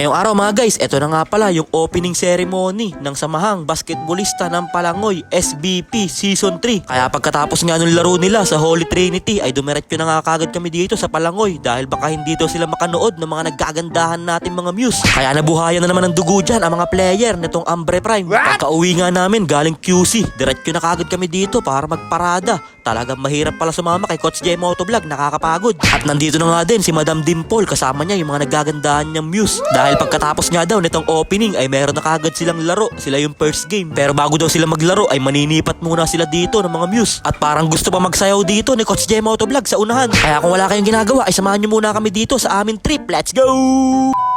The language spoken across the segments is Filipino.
Ngayong araw mga guys, eto na nga pala yung opening ceremony ng samahang basketballista ng Palangoy SBP Season 3. Kaya pagkatapos nga nung laro nila sa Holy Trinity ay dumiretso na nga kagad kami dito sa Palangoy dahil baka hindi daw sila makanood ng mga nagkagandahan natin mga muse. Kaya nabuhayan na naman ng dugo dyan ang mga player nitong Ambre Prime. Pagka-uwi nga namin galing QC, diretso na kagad kami dito para magparada. Talagang mahirap pala sumama kay Coach J Motovlog, nakakapagod. At nandito na nga din si Madam Dimple kasama niya yung mga nagagandahan niyang muse. Dahil pagkatapos nga daw nitong opening ay meron na kagad silang laro. Sila yung first game. Pero bago daw sila maglaro ay maninipat muna sila dito ng mga muse. At parang gusto pa magsayaw dito ni Coach J Motovlog sa unahan. Kaya kung wala kayong ginagawa ay samahan niyo muna kami dito sa amin trip. Let's go!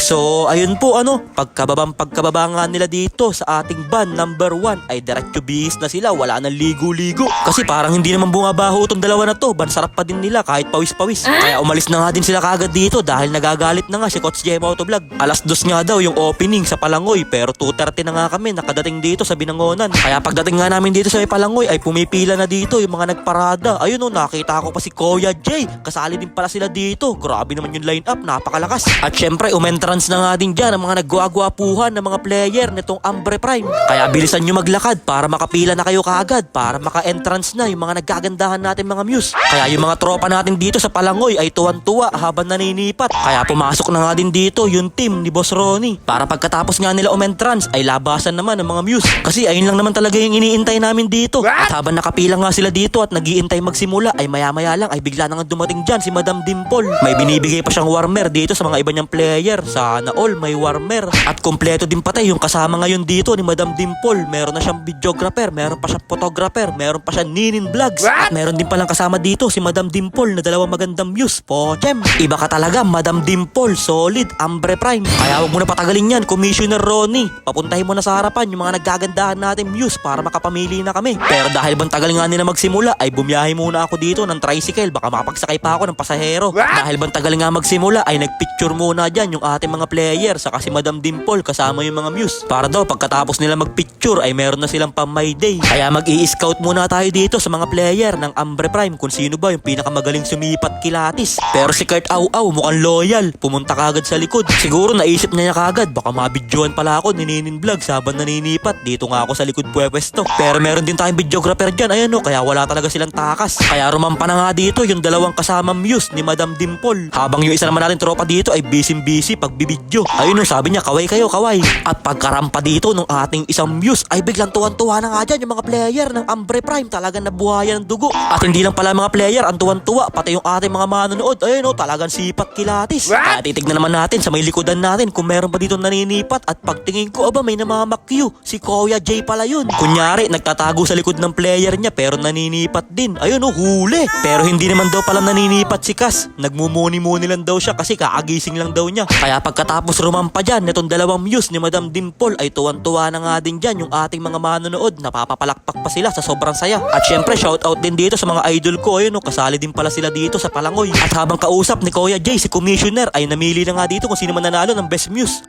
So, ayun po ano, pagkababang pagkababa nga nila dito sa ating van number 1 ay diretso bihis na sila, wala nang ligo-ligo. Kasi parang hindi naman bumabaho itong dalawa na to, bansarap pa din nila kahit pawis-pawis. Kaya umalis na nga din sila kagad dito dahil nagagalit na nga si Coach J Motovlog. Alas dos nga daw yung opening sa Palangoy pero 2.30 na nga kami nakadating dito sa Binangonan. Kaya pagdating nga namin dito sa may Palangoy ay pumipila na dito yung mga nagparada. Ayun o, nakita ko pa si Kuya J. Kasali din pala sila dito. Grabe naman yung line up, napakalakas. At syempre, umentrance na nga din dyan ang mga nagwagwapuhan ng mga player nitong Ambre Prime. Kaya bilisan nyo maglakad para makapila na kayo kaagad para maka-entrance na yung mga nagagandahan natin mga muse. Kaya yung mga tropa natin dito sa Palangoy ay tuwan-tuwa habang naninipat. Kaya pumasok na nga din dito yung team ni Boss Ronnie. Para pagkatapos nga nila umentrance ay labasan naman ng mga muse. Kasi ayun lang naman talaga yung iniintay namin dito. At habang nakapila nga sila dito at nagiintay magsimula ay maya-maya lang ay bigla na nga dumating dyan si Madam Dimple. May binibigay pa siyang warmer dito sa mga iba niyang player. Sana all may warmer. At kompleto din patay yung kasama ngayon dito ni Madam Dimple. Meron na siyang videographer, meron pa siyang photographer, meron pa siyang Ninin Vlogs. At meron din palang kasama dito si Madam Dimple na dalawang magandang views. Pochem. Iba ka talaga, Madam Dimple. Solid, Ambre Prime. Kaya huwag mo na patagalin yan, Commissioner Ronnie. Papuntahin mo na sa harapan yung mga nagagandahan natin views para makapamili na kami. Pero dahil bang tagal nga nila magsimula, ay bumiyahe muna ako dito ng tricycle. Baka makapagsakay pa ako ng pasahero. Dahil bang tagal nga magsimula, ay nagpicture muna dyan yung ating mga player saka si Madam Dimple kasama yung mga muse. Para daw pagkatapos nila magpicture ay meron na silang pang my day. Kaya mag scout muna tayo dito sa mga player ng Ambre Prime kung sino ba yung pinakamagaling sumipat kilatis. Pero si Kurt Au Au mukhang loyal. Pumunta kagad sa likod. Siguro naisip niya niya kagad baka mabidyoan pala ako ni Ninin Vlogs habang naninipat. Dito nga ako sa likod pwesto. Pero meron din tayong videographer dyan. Ayan o, kaya wala talaga silang takas. Kaya rumampa na nga dito yung dalawang kasama muse ni Madam Dimple. Habang yung isa naman natin tropa dito ay busy-busy pagbibidyo. Ayun o, sabi niya, kaway kayo, kaway. At pagkarampa dito nung ating isang muse ay biglang tuwan-tuwa na nga dyan yung mga player ng Ambre Prime. Talagang nabuhayan ng dugo. At hindi lang pala mga player ang tuwan-tuwa, pati yung ating mga manonood. Ayun o, talagang sipat kilatis. Kaya titignan naman natin sa may likodan natin kung meron pa dito naninipat. At pagtingin ko, aba may namamakyo. Si Kuya J pala yun. Kunyari, nagtatago sa likod ng player niya pero naninipat din. Ayun o, huli. Pero hindi naman daw pala naninipat si Kas. Nagmumuni-muni lang daw siya kasi kaagising lang daw niya. Kaya pagkatapos rumampa dyan, netong dalawang muse ni Madam Dimple ay tuwan-tuwa na nga din dyan yung ating mga manonood. Napapapalakpak pa sila sa sobrang saya. At syempre, shoutout din dito sa mga idol ko. Ayun o, kasali din pala sila dito sa Palangoy. At habang kausap ni Kuya J, si Commissioner, ay namili na nga dito kung sino man nanalo ng Best Muse.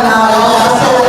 Maraming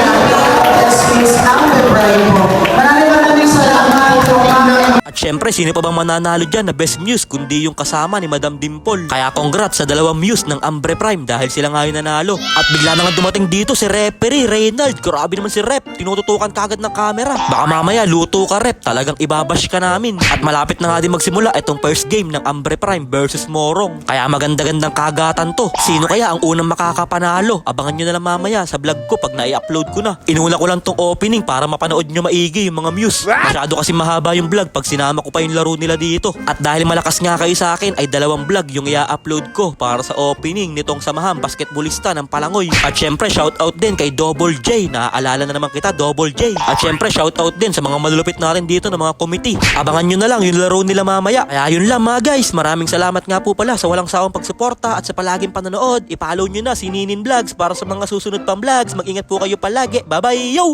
At syempre, sino pa bang mananalo dyan na best muse kundi yung kasama ni Madam Dimple. Kaya congrats sa dalawang muse ng Ambre Prime dahil sila nga yung nanalo. At bigla na nga dumating dito si referee Reynald. Grabe naman si Rep. Tinututukan kagad ng camera. Baka mamaya luto ka Rep. Talagang ibabash ka namin. At malapit na nga din magsimula itong first game ng Ambre Prime versus Morong. Kaya maganda-gandang kagatan to. Sino kaya ang unang makakapanalo? Abangan nyo na lang mamaya sa vlog ko pag na-upload ko na. Inuna ko lang tong opening para mapanood nyo maigi yung mga muse. Masyado kasi mahaba yung vlog pag sinama ko pa yung laro nila dito. At dahil malakas nga kayo sa akin ay dalawang vlog yung i-upload ko para sa opening nitong samahan basketballista ng Palangoy. At syempre shoutout din kay Double J. Naaalala na naman kita Double J. At syempre shoutout din sa mga malulupit natin dito ng mga committee. Abangan nyo na lang yung laro nila mamaya. Kaya yun lang mga guys. Maraming salamat nga po pala sa walang sawang pagsuporta at sa palaging panonood. I-follow nyo na si Ninin Vlogs para sa mga susunod pang vlogs. Mag-ingat po kayo palagi. Bye bye yo!